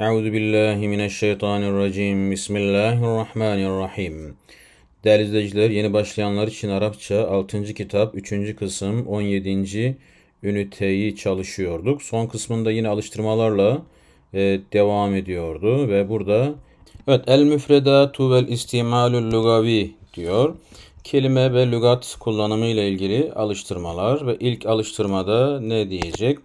Euzu billahi mineşşeytanirracim. Bismillahirrahmanirrahim. Değerli izleyiciler, yeni başlayanlar için Arapça 6. kitap 3. kısım 17. üniteyi çalışıyorduk. Son kısmında yine alıştırmalarla e, devam ediyordu ve burada evet el müfredatu vel istimalul lugavi diyor. Kelime ve lügat kullanımı ile ilgili alıştırmalar ve ilk alıştırmada ne diyecek?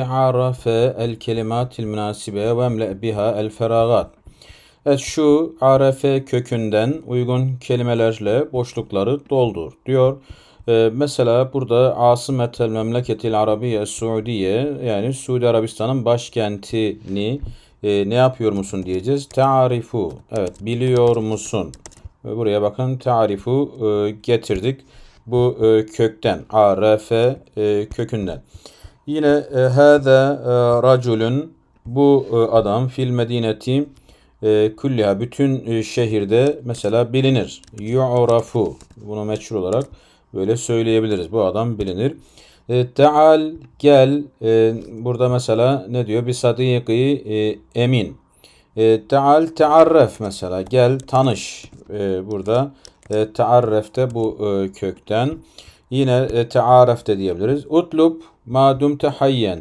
Arafe el kelimatil münasibe ve emle biha el feragat. Evet şu arefe kökünden uygun kelimelerle boşlukları doldur diyor. Ee, mesela burada Asimetel Memleketil Arabiye Suudiye yani Suudi Arabistan'ın başkentini e, ne yapıyor musun diyeceğiz. Tearifu. Evet biliyor musun? Buraya bakın tarifu e, getirdik bu e, kökten arf e, kökünden. Yine e, hâzâ e, raculun bu e, adam fil medineti e, külliha bütün şehirde mesela bilinir. Yu'rafu bunu meçhul olarak böyle söyleyebiliriz. Bu adam bilinir. Teal gel burada mesela ne diyor? Bir sadiki emin. Teal tearref mesela gel tanış. Burada e, tearrefte bu e, kökten. Yine e, tearef de diyebiliriz. Utlub ma dumte hayyen.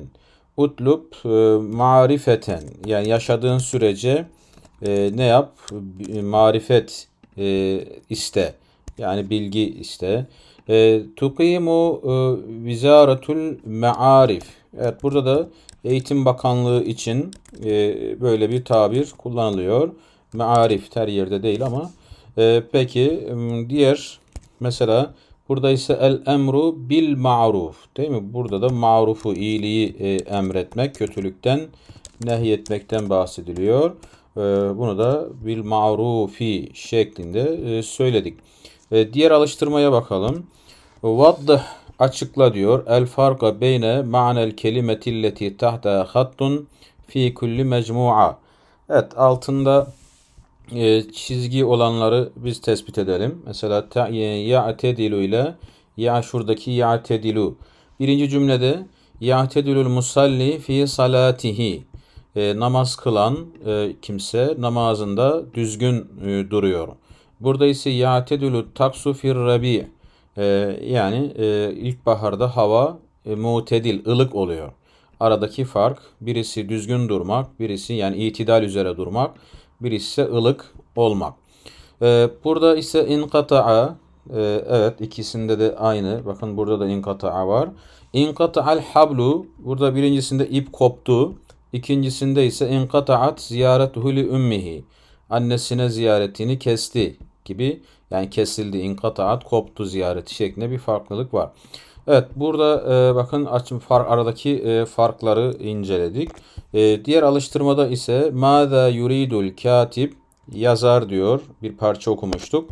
Utlub e, marifeten. Yani yaşadığın sürece e, ne yap? Marifet e, iste. Yani bilgi iste. E, tukimu e, vizaretul me'arif. Evet burada da Eğitim Bakanlığı için e, böyle bir tabir kullanılıyor. Me'arif her yerde değil ama e, peki diğer mesela burada ise el emru bil ma'ruf değil mi? Burada da marufu iyiliği e, emretmek, kötülükten nehyetmekten bahsediliyor. E, bunu da bil ma'rufi şeklinde e, söyledik. E, diğer alıştırmaya bakalım. Vaddah açıkla diyor. El farka beyne ma'nel kelimetilleti tahta hattun fi kulli mecmu'a. Evet altında çizgi olanları biz tespit edelim. Mesela ya'tedilu ile ya şuradaki ya'tedilu. Birinci cümlede ya'tedilul musalli fi salatihi. E, namaz kılan e, kimse namazında düzgün e, duruyor. Burada ise ya'tedilu taksu fir rabi. E, yani e, ilkbaharda hava e, mutedil, ılık oluyor. Aradaki fark birisi düzgün durmak, birisi yani itidal üzere durmak birisi ılık olmak. Ee, burada ise inkata'a e, evet ikisinde de aynı. Bakın burada da inkata'a var. İnkata'al hablu burada birincisinde ip koptu. İkincisinde ise inkata'at ziyaretuhu li ummihi. Annesine ziyaretini kesti gibi yani kesildi, inkataat, koptu ziyareti şeklinde bir farklılık var. Evet burada e, bakın açım fark aradaki e, farkları inceledik. E, diğer alıştırmada ise Mâzâ yuridul katib yazar diyor. Bir parça okumuştuk.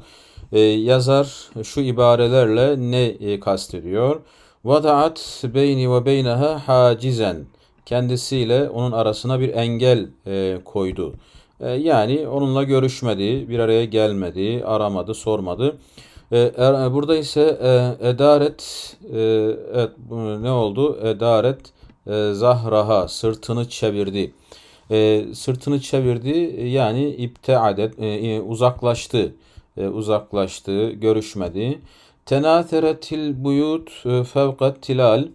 E, yazar şu ibarelerle ne e, kastediyor? Vadaat beyni ve beyneha hacizen. Kendisiyle onun arasına bir engel e, koydu. E, yani onunla görüşmedi, bir araya gelmedi, aramadı, sormadı. E, er, burada ise e, edaret e, evet ne oldu? Edaret e, zahraha sırtını çevirdi. E, sırtını çevirdi yani ipteadet e, uzaklaştı. E, uzaklaştı, görüşmedi. Tenateretil buyut e, fevkat tilal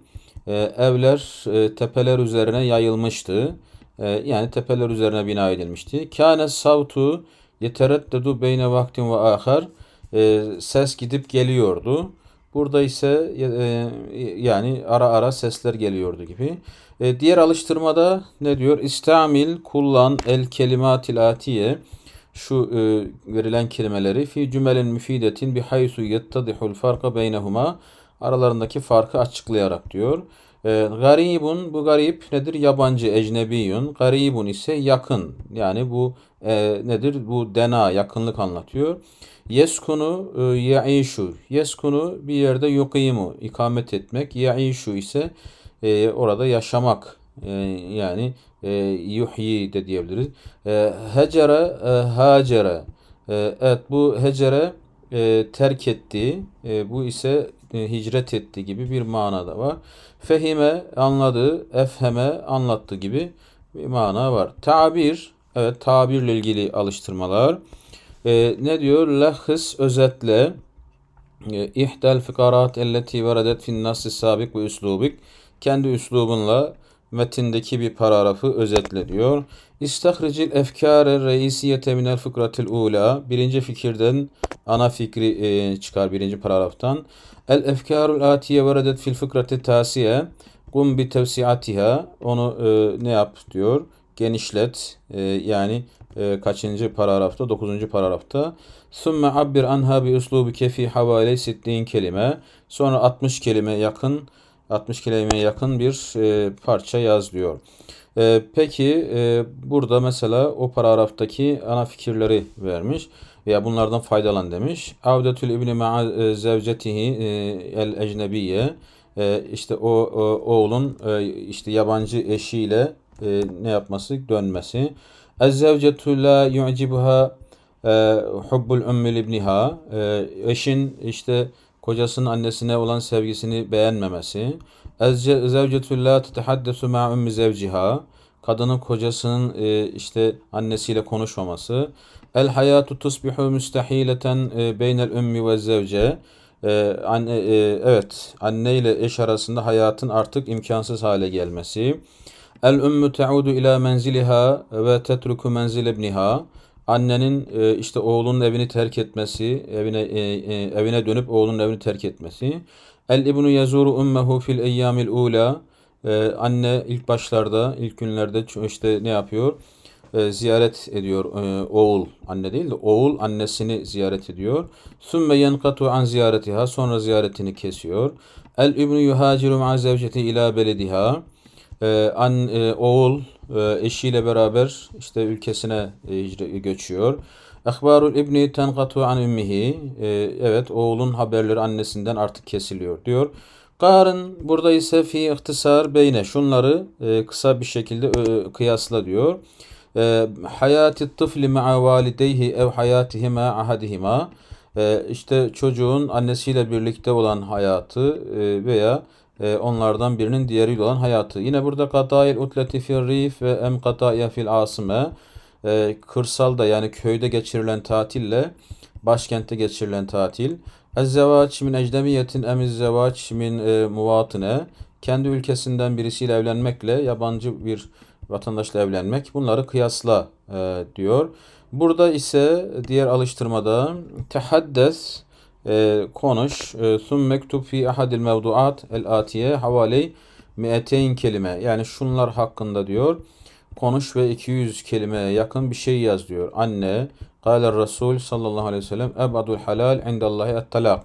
e, evler e, tepeler üzerine yayılmıştı. E, yani tepeler üzerine bina edilmişti. Kâne savtu yetereddedu beyne vaktin ve ahar e, ses gidip geliyordu. Burada ise e, yani ara ara sesler geliyordu gibi. E, diğer alıştırmada ne diyor? İstamil kullan el kelimatil atiye şu e, verilen kelimeleri fi cümelin müfidetin bi haysu yettadihul farka beynehuma aralarındaki farkı açıklayarak diyor. E, garibun bu garip nedir? Yabancı, ecnebiyun. Garibun ise yakın. Yani bu e, nedir? Bu dena, yakınlık anlatıyor. Yeskunu e, yaişu. Yeskunu bir yerde yukimu, ikamet etmek. Yaişu ise e, orada yaşamak. E, yani e, yuhyi de diyebiliriz. E, hecere, e, hacere. E, evet bu hecere e, terk etti. E, bu ise e, hicret etti gibi bir manada var. Fehime anladı, efheme anlattı gibi bir mana var. Tabir, evet tabirle ilgili alıştırmalar. E, ne diyor? Lehis özetle e, İhdel fikarat elleti veredet fin nassi sabik ve üslubik kendi üslubunla metindeki bir paragrafı özetle diyor. İstahricil efkâre reisiyete minel fıkratil ula. Birinci fikirden ana fikri e, çıkar birinci paragraftan. El efkârul atiye veredet fil fıkrati tasiye. Kum bi tevsiatiha. Onu e, ne yap diyor. Genişlet. E, yani e, kaçıncı paragrafta? Dokuzuncu paragrafta. Sümme abbir anha bi uslubi kefi havale sittin kelime. Sonra 60 kelime yakın 60 kelimeye yakın bir e, parça yaz diyor. E, peki e, burada mesela o paragraftaki ana fikirleri vermiş veya bunlardan faydalan demiş. Avdetül ibni ma'a e, zevcetihi e, el ecnebiye e, işte o, o oğlun işte yabancı eşiyle e, ne yapması dönmesi. Ez zevcetu la yu'cibuha hubbul ümmü libniha eşin işte kocasının annesine olan sevgisini beğenmemesi. Zevcetü la tetehaddesu ma ummi zevciha. Kadının kocasının e, işte annesiyle konuşmaması. El hayatu tusbihu müstehileten e, beynel ummi ve zevce. E, anne, e, evet anne ile eş arasında hayatın artık imkansız hale gelmesi. El ümmü teudu ila menziliha ve tetruku menzil ibniha annenin e, işte oğlunun evini terk etmesi, evine e, e, evine dönüp oğlunun evini terk etmesi. El ibnu yazuru ummehu fil eyyamil ula. E, anne ilk başlarda, ilk günlerde işte ne yapıyor? E, ziyaret ediyor e, oğul, anne değil de oğul annesini ziyaret ediyor. Sümme yenkatu an ziyaretiha. Sonra ziyaretini kesiyor. El ibnu yuhaciru ma zevceti ila belediha. E, an, e, oğul eşiyle beraber işte ülkesine e, göçüyor. Ehbarul İbni tenkatu an ümmihi. E, evet oğlun haberleri annesinden artık kesiliyor diyor. Karın burada ise fi ihtisar beyne şunları e, kısa bir şekilde kıyasla diyor. Hayati tıfli ma'a valideyhi ev hayatihima ahadihima. İşte çocuğun annesiyle birlikte olan hayatı veya onlardan birinin diğeriyle olan hayatı. Yine burada katayil utleti fil rif ve em kataya fil asime e, kırsalda yani köyde geçirilen tatille başkentte geçirilen tatil. Ezzevaç min ecdemiyetin emiz zevaç min e, muvatine kendi ülkesinden birisiyle evlenmekle yabancı bir vatandaşla evlenmek bunları kıyasla e, diyor. Burada ise diğer alıştırmada tehaddes e, konuş. E, Sum mektub fi ahadil mevduat el atiye havali mi'eteyn kelime. Yani şunlar hakkında diyor. Konuş ve 200 kelimeye yakın bir şey yaz diyor. Anne, Kâle Resul sallallahu aleyhi ve sellem ebadul halal indallahi et talak.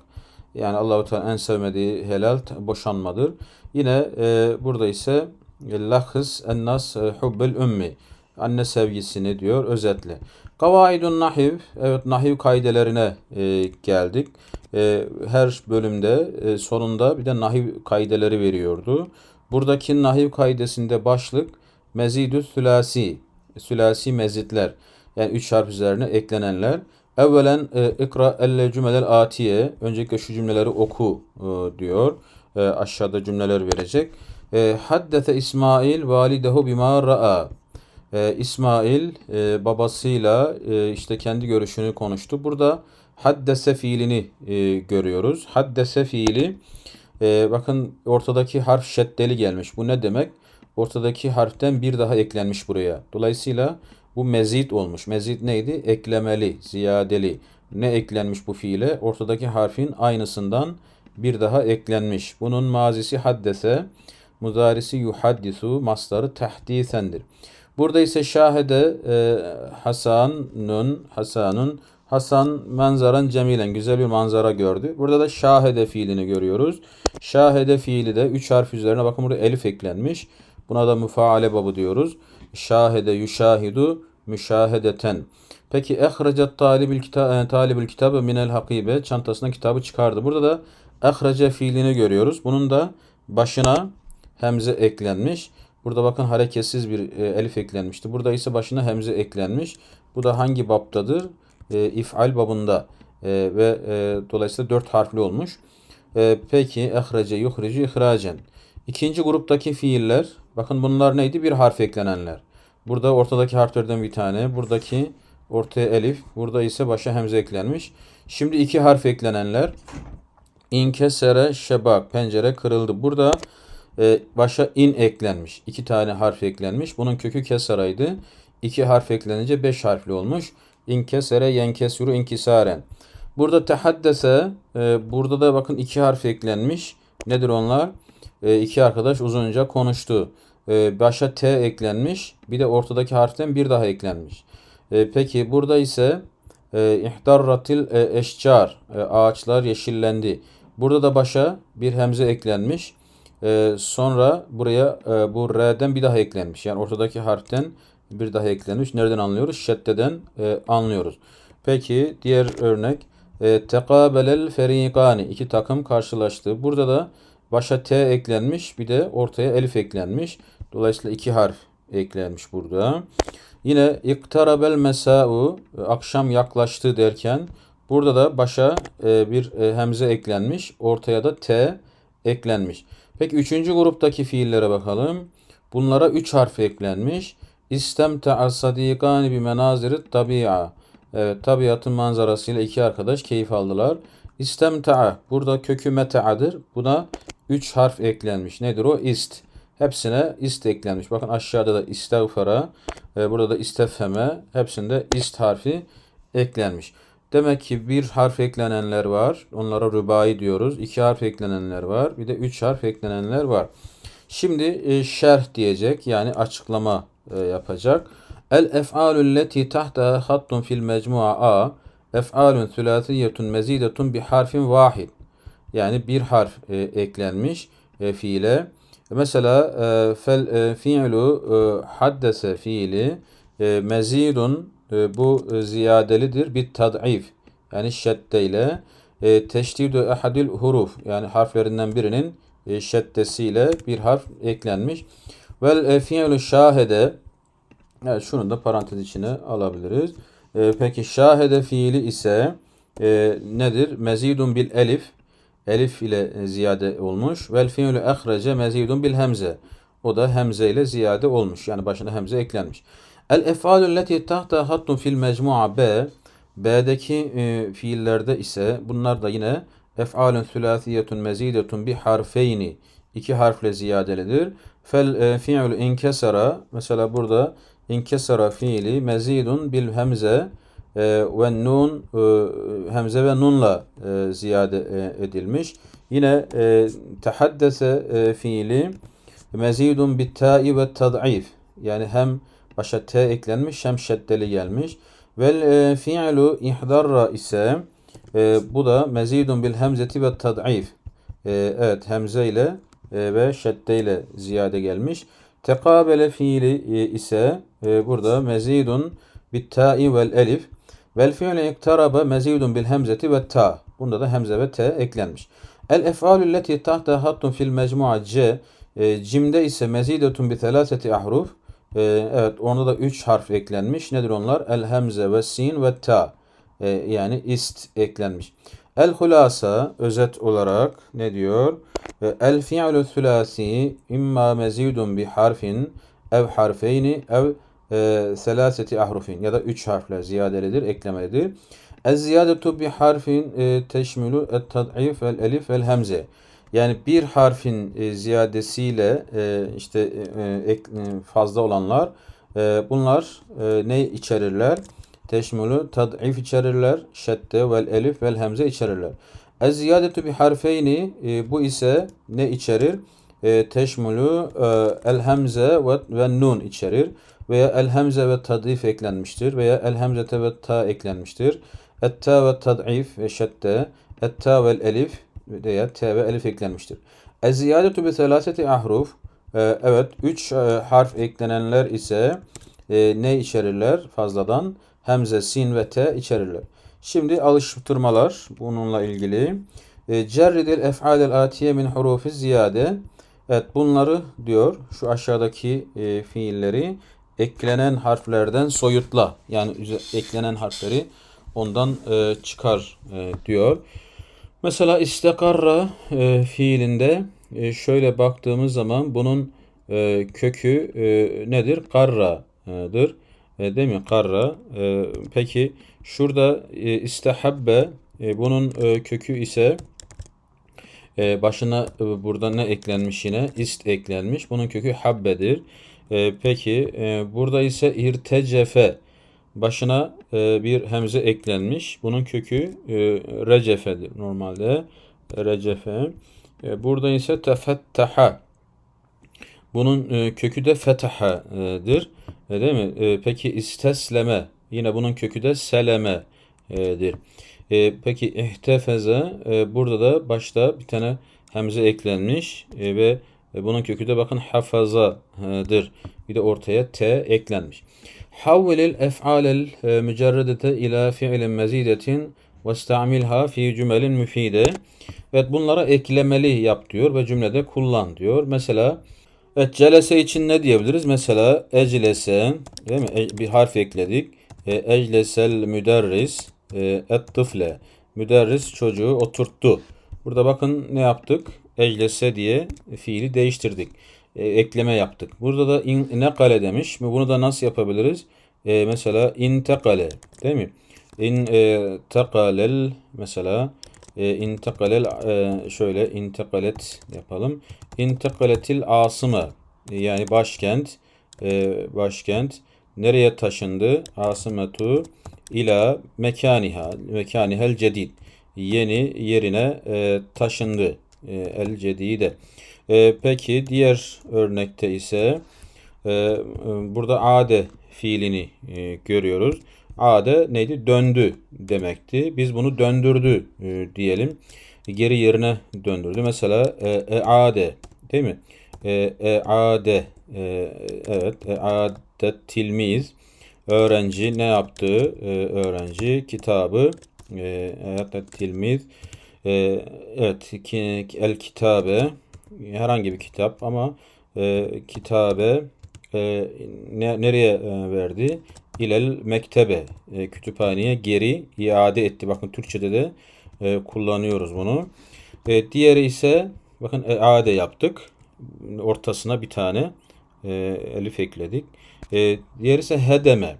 Yani Allahu Teala en sevmediği helal boşanmadır. Yine e, burada ise lahız ennas hubbel ümmi. Anne sevgisini diyor özetle. Kavaidun nahiv. Evet nahiv kaidelerine e, geldik. E, her bölümde e, sonunda bir de nahiv kaideleri veriyordu. Buradaki nahiv kaidesinde başlık mezidü sülasi. Sülasi mezitler. Yani üç harf üzerine eklenenler. Evvelen e, ikra elle cümelel atiye. Öncelikle şu cümleleri oku e, diyor. E, aşağıda cümleler verecek. E, Haddete İsmail validehu bima ra'a. Ee, İsmail e, babasıyla e, işte kendi görüşünü konuştu. Burada haddese fiilini e, görüyoruz. Haddese fiili e, bakın ortadaki harf şeddeli gelmiş. Bu ne demek? Ortadaki harften bir daha eklenmiş buraya. Dolayısıyla bu mezit olmuş. Mezit neydi? Eklemeli, ziyadeli. Ne eklenmiş bu fiile? Ortadaki harfin aynısından bir daha eklenmiş. Bunun mazisi haddese, mudarisi yuhaddisu, masları tehdisendir. Burada ise şahede e, Hasan'ın Hasan'ın Hasan manzaran cemilen güzel bir manzara gördü. Burada da şahede fiilini görüyoruz. Şahede fiili de 3 harf üzerine bakın burada elif eklenmiş. Buna da müfaale babı diyoruz. Şahede yuşahidu müşahedeten. Peki ehrecet talibül kitab talibül kitabı minel hakibe çantasına kitabı çıkardı. Burada da ehrece fiilini görüyoruz. Bunun da başına hemze eklenmiş. Burada bakın hareketsiz bir e, elif eklenmişti. Burada ise başına hemze eklenmiş. Bu da hangi baptadır? E, if'al babında. E, ve e, dolayısıyla dört harfli olmuş. E, peki ehrece, yuhricu, ihracen. İkinci gruptaki fiiller, bakın bunlar neydi? Bir harf eklenenler. Burada ortadaki harflerden bir tane, buradaki ortaya elif, burada ise başa hemze eklenmiş. Şimdi iki harf eklenenler. İnkesere şebak, pencere kırıldı. Burada e, başa in eklenmiş. İki tane harf eklenmiş. Bunun kökü kesaraydı. İki harf eklenince beş harfli olmuş. İnkesere yenkesuru inkisaren. Burada tehaddese, e, burada da bakın iki harf eklenmiş. Nedir onlar? E, iki arkadaş uzunca konuştu. E, başa T eklenmiş. Bir de ortadaki harften bir daha eklenmiş. E, peki burada ise e, ihdarratil e, eşcar, e, ağaçlar yeşillendi. Burada da başa bir hemze eklenmiş. E, sonra buraya e, bu R'den bir daha eklenmiş. Yani ortadaki harften bir daha eklenmiş. Nereden anlıyoruz? Şeddeden e, anlıyoruz. Peki diğer örnek. E, tekabelel ferikani. iki takım karşılaştı. Burada da başa T eklenmiş. Bir de ortaya elif eklenmiş. Dolayısıyla iki harf eklenmiş burada. Yine iktarabel mesa'u akşam yaklaştı derken burada da başa e, bir e, hemze eklenmiş. Ortaya da T eklenmiş. Peki üçüncü gruptaki fiillere bakalım. Bunlara üç harf eklenmiş. İstemte'a sadikani bi menazirit tabi'a. Evet, tabiatın manzarasıyla iki arkadaş keyif aldılar. İstemte'a. Burada kökü meta'dır. Buna üç harf eklenmiş. Nedir o? İst. Hepsine ist eklenmiş. Bakın aşağıda da istevfara, e, burada da istefheme. Hepsinde ist harfi eklenmiş. Demek ki bir harf eklenenler var. Onlara rübai diyoruz. İki harf eklenenler var. Bir de üç harf eklenenler var. Şimdi e, şerh diyecek. Yani açıklama e, yapacak. El ef'alü leti tahta hattun fil mecmua A ef'alun thulathiyetun mezidetun bi harfin vahid. Yani bir harf e, eklenmiş fiile. Mesela fel fiilu haddese fiili mezidun bu e, ziyadelidir bir tad'if yani şedde ile e, teşdidü ehadil huruf yani harflerinden birinin e, şeddesiyle bir harf eklenmiş. Vel e, şahede evet şunu da parantez içine alabiliriz. E, peki şahede fiili ise e, nedir? Mezidun bil elif elif ile ziyade olmuş. Vel fiilü ehrece mezidun bil hemze. O da hemze ile ziyade olmuş. Yani başına hemze eklenmiş. El ef'alü leti tahta hattun fil mecmu'a B. B'deki e, fiillerde ise bunlar da yine ef'alün thulathiyetun mezidetun bi harfeyni. iki harfle ziyadelidir. Fel e, fiilü inkesara. Mesela burada inkesara fiili mezidun bil hemze e, ve nun e, hemze ve nunla e, ziyade e, edilmiş. Yine e, tehaddese e, fiili mezidun bit ta'i ve tad'if. Yani hem başa t eklenmiş hem şeddeli gelmiş. Vel e, fi'lu ihdarra ise e, bu da mezidun bil hemzeti ve tad'if. E, evet hemze ile e, ve şedde ile ziyade gelmiş. Tekabele fiili e, ise e, burada mezidun bit ta'i vel elif. Vel fi'le iktaraba mezidun bil hemzeti ve ta. Bunda da hemze ve te eklenmiş. El ef'alü leti tahta hattun fil mecmu'a c. E, cimde ise mezidetun bi telaseti ahruf. E, evet onda da üç harf eklenmiş. Nedir onlar? El hemze ve sin ve ta. E, yani ist eklenmiş. El hulasa özet olarak ne diyor? E, El fi'lü thülasi imma mezidun bi harfin ev harfeyni ev e, selaseti ahrufin ya da üç harfle ziyadelidir, eklemelidir. Ez ziyadetu bi harfin e, teşmilu et tad'if el elif el hemze. Yani bir harfin e, ziyadesiyle e, işte e, ek, e, fazla olanlar e, bunlar e, ne içerirler? Teşmilu tad'if içerirler. Şedde vel elif vel hemze içerirler. Ez ziyadetu bi harfeyni e, bu ise ne içerir? E, teşmilu e, el hemze ve, ve nun içerir veya el hemze ve tadif eklenmiştir veya el hemzete ve ta eklenmiştir. Etta ve tad'if ve şedde, etta ve elif veya t ve elif eklenmiştir. Ez ziyadetu bi selaseti ahruf e, evet 3 e, harf eklenenler ise e, ne içerirler fazladan? Hemze, sin ve te içerirler. Şimdi alıştırmalar bununla ilgili. E, Cerridil ef'alel atiye min hurufi ziyade. Evet bunları diyor şu aşağıdaki e, fiilleri eklenen harflerden soyutla. Yani eklenen harfleri ondan e, çıkar e, diyor. Mesela istekarra e, fiilinde e, şöyle baktığımız zaman bunun e, kökü e, nedir? Karra'dır. E, değil mi? Karra. E, peki şurada e, istehabbe e, bunun e, kökü ise e, başına e, burada ne eklenmiş yine? İst eklenmiş. Bunun kökü habbedir. E, peki e, burada ise irtecefe başına e, bir hemze eklenmiş. Bunun kökü e, recefedir normalde. Recefe. E, burada ise tefettaha. Bunun e, kökü de fetahadır. E, değil mi? E, peki istesleme. Yine bunun kökü de selemedir. E, peki ihtefeze. E, burada da başta bir tane hemze eklenmiş. E, ve bunun kökü de bakın hafazadır. Bir de ortaya t eklenmiş. E, mücerredete ila fiilin mezidetin ve istamilha fi cümelin müfide. Evet bunlara eklemeli yap diyor ve cümlede kullan diyor. Mesela evet celese için ne diyebiliriz? Mesela eclese değil mi? E, bir harf ekledik. E, eclesel müderris e, et tıfle. Müderris çocuğu oturttu. Burada bakın ne yaptık? Eclese diye fiili değiştirdik. E, ekleme yaptık. Burada da in, ne kale demiş. Bunu da nasıl yapabiliriz? E, mesela intekale değil mi? İn e, tekalel mesela e, intekalel e, şöyle intekalet yapalım. İntekaletil asımı yani başkent e, başkent nereye taşındı? Asımetu ila mekaniha mekanihel cedid yeni yerine e, taşındı e, el cedide. E, peki diğer örnekte ise e, e, burada ade fiilini e, görüyoruz. Ade neydi? Döndü demekti. Biz bunu döndürdü e, diyelim. Geri yerine döndürdü. Mesela e, eade değil mi? E, eade e, evet eade tilmiz öğrenci ne yaptı? E, öğrenci kitabı e, eade tilmiz e, evet el kitabe herhangi bir kitap ama e, kitabe e, ne, nereye e, verdi? İlel mektebe e, kütüphaneye geri iade etti. Bakın Türkçe'de de e, kullanıyoruz bunu. E, diğeri ise bakın iade yaptık. Ortasına bir tane e, elif ekledik. E, diğeri ise hedeme.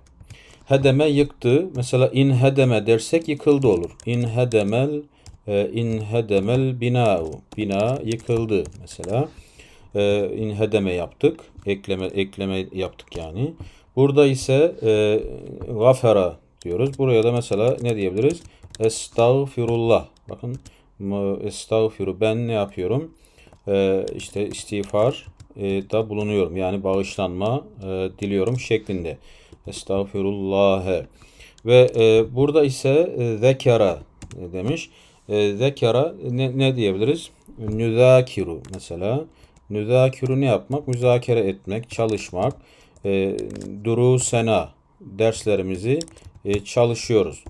Hedeme yıktı. Mesela in hedeme dersek yıkıldı olur. İn hedemel e, in hedemel bina'u. Bina yıkıldı mesela. E, in hedeme yaptık. Ekleme ekleme yaptık yani. Burada ise e, diyoruz. Buraya da mesela ne diyebiliriz? Estağfirullah. Bakın estağfiru ben ne yapıyorum? E, işte istiğfar e, da bulunuyorum. Yani bağışlanma e, diliyorum şeklinde. Estağfirullah. Ve e, burada ise zekara demiş. E, zekara ne, ne diyebiliriz? Nüzakiru mesela. Nüzakiru ne yapmak? Müzakere etmek, çalışmak. E, duru sena derslerimizi e, çalışıyoruz.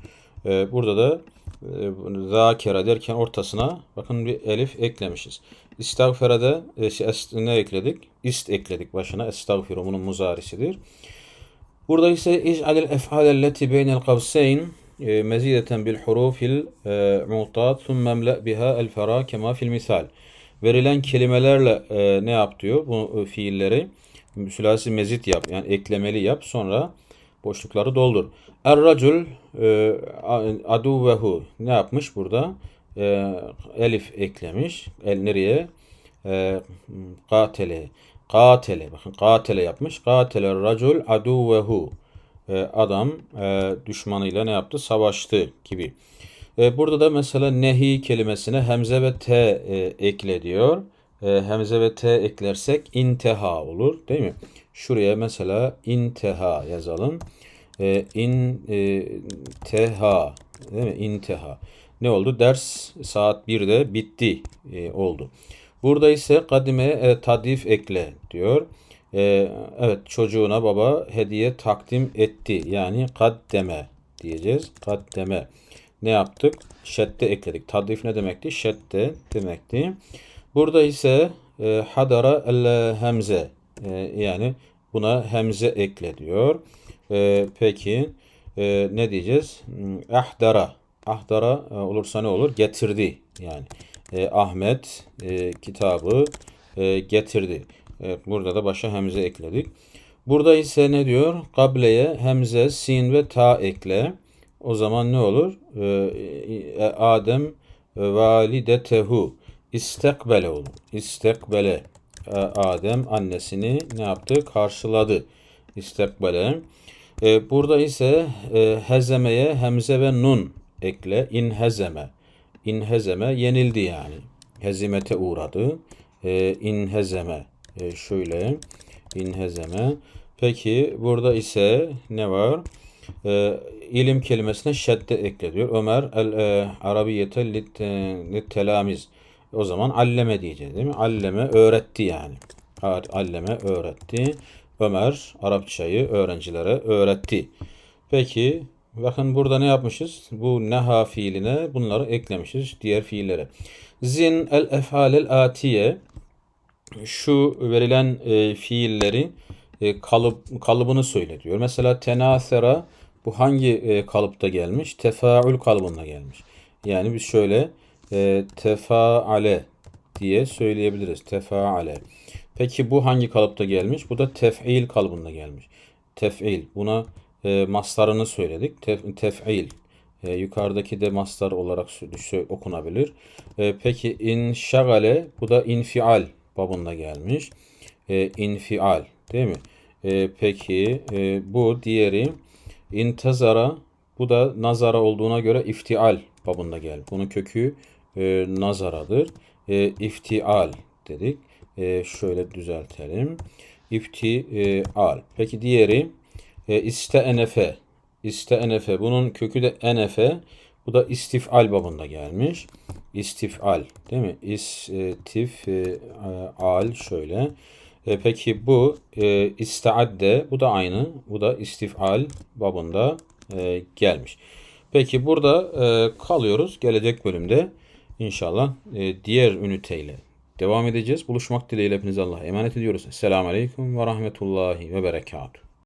E, burada da e, zakera derken ortasına bakın bir elif eklemişiz. İstagferede e, şey, ne ekledik? İst ekledik başına. Estağfiru bunun muzarisidir. Burada ise ic'alil ef'alelleti beynel kavseyn mezideten bil hurufil e, mutat thumme emle biha el fera kema fil misal. Verilen kelimelerle e, ne yap diyor bu e, fiilleri sülasi mezit yap yani eklemeli yap sonra boşlukları doldur. Er-racul e, aduvehu ne yapmış burada? E, elif eklemiş. El nereye? E, katele. Katele. Bakın katele yapmış. Katele racul aduvehu. E, adam e, düşmanıyla ne yaptı? Savaştı gibi. E, burada da mesela nehi kelimesine hemze ve t e, ekle diyor. E, hemze ve t eklersek inteha olur değil mi? Şuraya mesela inteha yazalım. E, in e, değil mi? İnteha. Ne oldu? Ders saat 1'de bitti oldu. Burada ise kadime tadif ekle diyor. E, evet çocuğuna baba hediye takdim etti. Yani kaddeme diyeceğiz. Kaddeme. Ne yaptık? Şedde ekledik. Tadif ne demekti? Şedde demekti. Burada ise e, hadara el hemze e, yani buna hemze ekle diyor. E, peki e, ne diyeceğiz? Hmm, Ahdara. Ahdara e, olursa ne olur? Getirdi. Yani e, Ahmet e, kitabı e, getirdi. Evet, burada da başa hemze ekledik. Burada ise ne diyor? Kableye hemze, sin ve ta ekle. O zaman ne olur? Ee, e, Adem validetehu istekbele olur. İstekbele. Ee, Adem annesini ne yaptı? Karşıladı. İstekbele. Ee, burada ise e, hezemeye hemze ve nun ekle. İnhezeme. İnhezeme yenildi yani. Hezimete uğradı. Ee, inhezeme. Ee, şöyle. İnhezeme. Peki burada ise ne var? Ee, ilim kelimesine şedde ekle diyor. Ömer el e, arabiyete lit, e, lit telamiz. O zaman alleme diyeceğiz değil mi? Alleme öğretti yani. Alleme öğretti. Ömer Arapçayı öğrencilere öğretti. Peki bakın burada ne yapmışız? Bu neha fiiline bunları eklemişiz diğer fiillere. Zin el efalel atiye şu verilen e, fiilleri e, kalıp kalıbını söyle diyor. Mesela tenasera bu hangi e, kalıpta gelmiş? Tefaül kalıbında gelmiş. Yani biz şöyle e, tefaale diye söyleyebiliriz. Tefaale. Peki bu hangi kalıpta gelmiş? Bu da tef'il kalıbında gelmiş. Tef'il. Buna e, mastarını söyledik. Tef, tef'il. E, yukarıdaki de mastar olarak okunabilir. E, peki inşagale bu da infial babında gelmiş. E, infial değil mi? E, peki e, bu diğeri intazara bu da nazara olduğuna göre iftial babında gel. Bunun kökü e, nazaradır. E, iftial dedik. E, şöyle düzeltelim. İftial. Peki diğeri e, isteenefe. İsteenefe. Bunun kökü de enefe. Bu da istifal babında gelmiş. İstifal değil mi? İstifal şöyle. E, peki bu e, istaadde bu da aynı. Bu da istifal babında e, gelmiş. Peki burada e, kalıyoruz. Gelecek bölümde inşallah e, diğer üniteyle devam edeceğiz. Buluşmak dileğiyle hepinize Allah'a emanet ediyoruz. Selamun Aleyküm ve Rahmetullahi ve Berekatuhu.